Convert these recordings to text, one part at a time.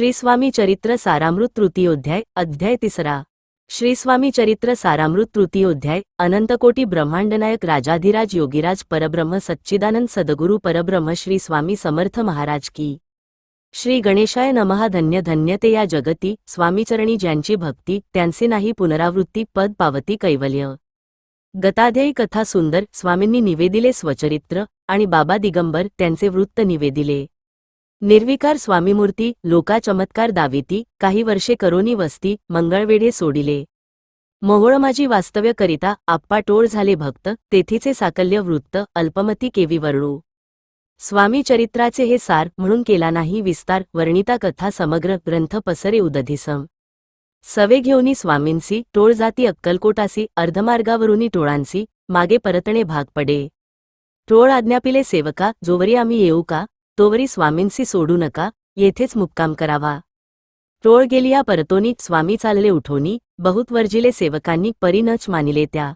श्री स्वामी चरित्र सारामृत तृतीयोध्याय अध्याय तिसरा. श्री स्वामी चरित्र सारामृत तृतीयोध्याय अनंतकोटी ब्रह्मांडनायक राजाधिराज योगीराज परब्रह्म सच्चिदानंद सदगुरु परब्रह्म श्री स्वामी समर्थ महाराज की. श्री गणेशाय नमहा धन्य धन्यते या जगती स्वामीचरणी ज्यांची भक्ती त्यांचे नाही पुनरावृत्ती पद पावती कैवल्य. गताध्यायी कथा सुंदर स्वामींनी निवेदिले स्वचरित्र आणि बाबा दिगंबर त्यांचे वृत्त निवेदिले. निर्विकार स्वामीमूर्ती लोका चमत्कार दाविती काही वर्षे करोनी वस्ती मंगळवेढे सोडिले. मोहोळ माझी वास्तव्य करिता आप्पा टोळ झाले भक्त तेथीचे साकल्य वृत्त अल्पमती केवी वर्णू स्वामी चरित्राचे हे सार म्हणून केला नाही विस्तार वर्णिता कथा समग्र ग्रंथ पसरे उदधिसम. सवे घेऊनी स्वामींसी टोळ जाती अक्कलकोटासी अर्धमार्गावरुनी टोळांसी मागे परतणे भाग पडे. टोळ आज्ञापिले सेवका जोवरी आम्ही येऊ का? तोवरी स्वामींसी सोडू नका येथेच मुक्काम करावा. टोळ गेलिया परतोनी स्वामी चालले उठोनी बहुत वर्जिले सेवकांनी परिनच मानिले त्या.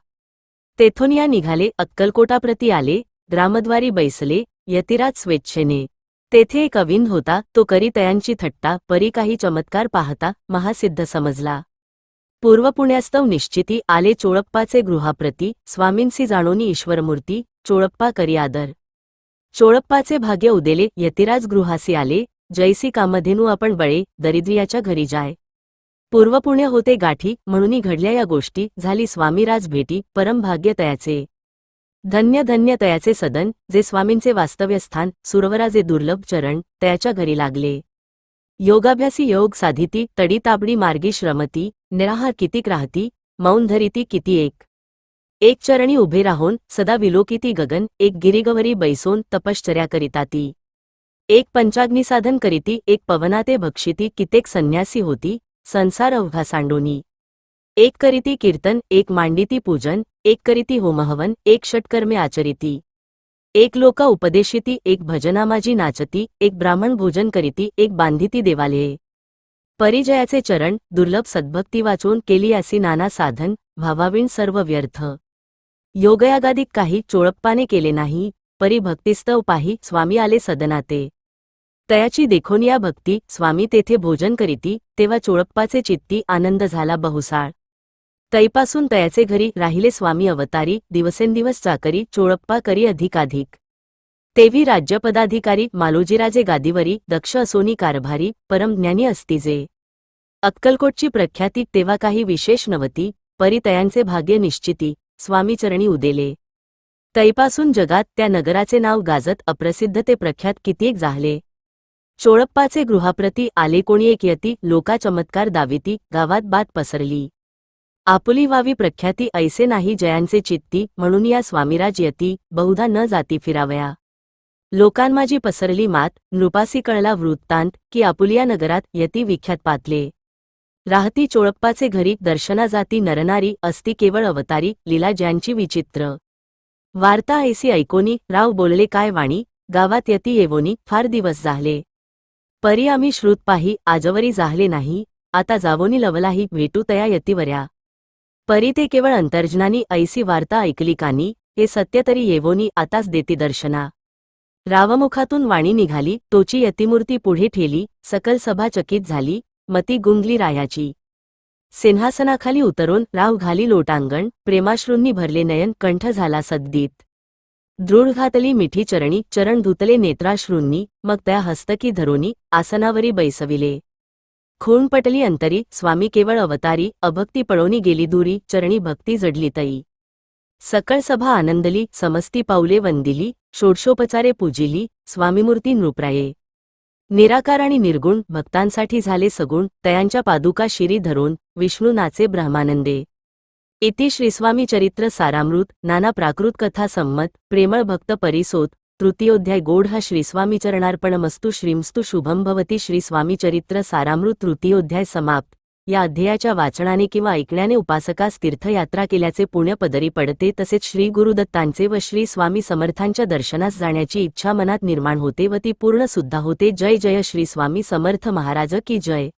तेथोनिया निघाले अक्कलकोटाप्रती आले ग्रामद्वारी बैसले यतिराज स्वेच्छेने. तेथे एक अविंद होता तो करी तयांची थट्टा परी काही चमत्कार पाहता महासिद्ध समजला. पूर्व पुण्यास्तव निश्चिती आले चोळप्पाचे गृहाप्रती स्वामींसी जाणोनी ईश्वरमूर्ती चोळप्पा करी आदर. चोळप्पाचे भाग्य उदेले यतिराज गृहासी आले जैसी कामधेनू आपण बळे दरिद्रियाच्या घरी जाय. पूर्वपुण्य होते गाठी म्हणून घडल्या या गोष्टी झाली स्वामीराज भेटी परमभाग्य तयाचे. धन्य धन्य तयाचे सदन जे स्वामींचे वास्तव्यस्थान सुरवराजे दुर्लभ चरण तयाच्या घरी लागले. योगाभ्यासी योग साधिती तडी ताबडी मार्गी श्रमती निराहार कितीक राहती मौन धरिती किती एक. एक चरणी उभे राहून सदा विलोकिती गगन एक गिरिगवरी बैसोन तपश्चर्या करिता ती एक पंचाग्निसाधन करीती एक पवनाते भक्षिती कितेक संन्यासी होती संसार अवघा सांडोनी. एक करीती कीर्तन एक मांडिती पूजन एक करीती होमहवन एक षटकर्मे आचरिती. एक लोका उपदेशिती एक भजनामाजी नाचती एक ब्राह्मण भोजन करीती एक बांधिती देवालये. परिजयाचे चरण दुर्लभ सद्भक्ती वाचून केली असी नाना साधन भावाविण सर्व व्यर्थ. योगयागादिक काही चोळप्पाने केले नाही परी भक्तिस्तव पाही स्वामी आले सदनाते. तयाची देखोनिया भक्ती स्वामी तेथे भोजन करीती तेव्हा चोळप्पाचे चित्ती आनंद झाला बहुसाळ. तैपासून तयाचे घरी राहिले स्वामी अवतारी दिवसेंदिवस चाकरी चोळप्पा करी अधिकाधिक. तेवी राज्यपदाधिकारी मालोजीराजे गादीवरी दक्ष असोनी कारभारी परमज्ञानी असतीजे अक्कलकोटची प्रख्याती तेव्हा काही विशेष नवती परी तयांचे भाग्य निश्चिती. स्वामीचरणी उदेले. तैपासून जगात त्या नगराचे नाव गाजत अप्रसिद्ध ते प्रख्यात कितीक जाहले. चोळप्पाचे गृहाप्रती आले कोणी एक यती लोका चमत्कार दाविती गावात बात पसरली. आपुली वावी प्रख्याती ऐसे नाही जयांचे चित्ती म्हणून या स्वामीराज यती बहुधा न जाती फिरावया. लोकांमाजी पसरली मात नृपासी कळला वृत्तांत की आपुलिया नगरात यती विख्यात पातले. राहती चोळप्पाचे घरी दर्शना जाती नरनारी असती केवळ अवतारी लीला ज्यांची विचित्र. वार्ता ऐसी ऐकोनी राव बोलले काय वाणी गावात यती येवोनी फार दिवस झाले. परी आम्ही श्रुत पाही आजवरी जाहले नाही आता जावोनी लवलाही भेटू तया यतीवर्या परी ते केवळ अंतर्जनानी ऐसी वार्ता ऐकली कानी हे सत्य तरी येवोनी आताच देती दर्शना. रावमुखातून वाणी निघाली तोची यतिमूर्ती पुढे ठेली सकल सभा चकित झाली मती गुंगली रायाची. सिंहासनाखाली उतरून राव घाली लोटांगण प्रेमाश्रूंनी भरले नयन कंठ झाला सद्दीत दृढ घातली मिठी चरणी चरण धुतले नेत्राश्रूंनी मग त्या हस्तकी धरोनी आसनावरी बैसविले. खूण पटली अंतरी स्वामी केवळ अवतारी अभक्ती पळोनी गेली दुरी चरणी भक्ती जडली तई. सकळ सभा आनंदली समस्ती पाऊले वंदिली षोडशोपचारे पूजिली स्वामीमूर्ती नृप्राये. निराकार आणि निर्गुण भक्तांसाठी झाले सगुण तयांच्या पादुका शिरी धरून विष्णू नाचे ब्रह्मानंदे. इति श्रीस्वामी चरित्र सारामृत नाना प्राकृत कथा संमत प्रेमळ भक्त परिसोत तृतीयोध्याय गोढ हा श्रीस्वामी चरणार्पणमस्तु श्रीमस्तु शुभम भवती श्रीस्वामी चरित्र सारामृत तृतीयोध्याय समाप्त. या अध्यायाच्या वाचनाने किंवा ऐकण्याने उपासकास तीर्थयात्रा केल्याचे पुण्य पदरी पडते तसेच श्री गुरुदत्तांचे व श्री स्वामी समर्थांच्या दर्शनास जाण्याची इच्छा मनात निर्माण होते व ती पूर्ण सुद्धा होते. जय जय श्री स्वामी समर्थ महाराज की जय.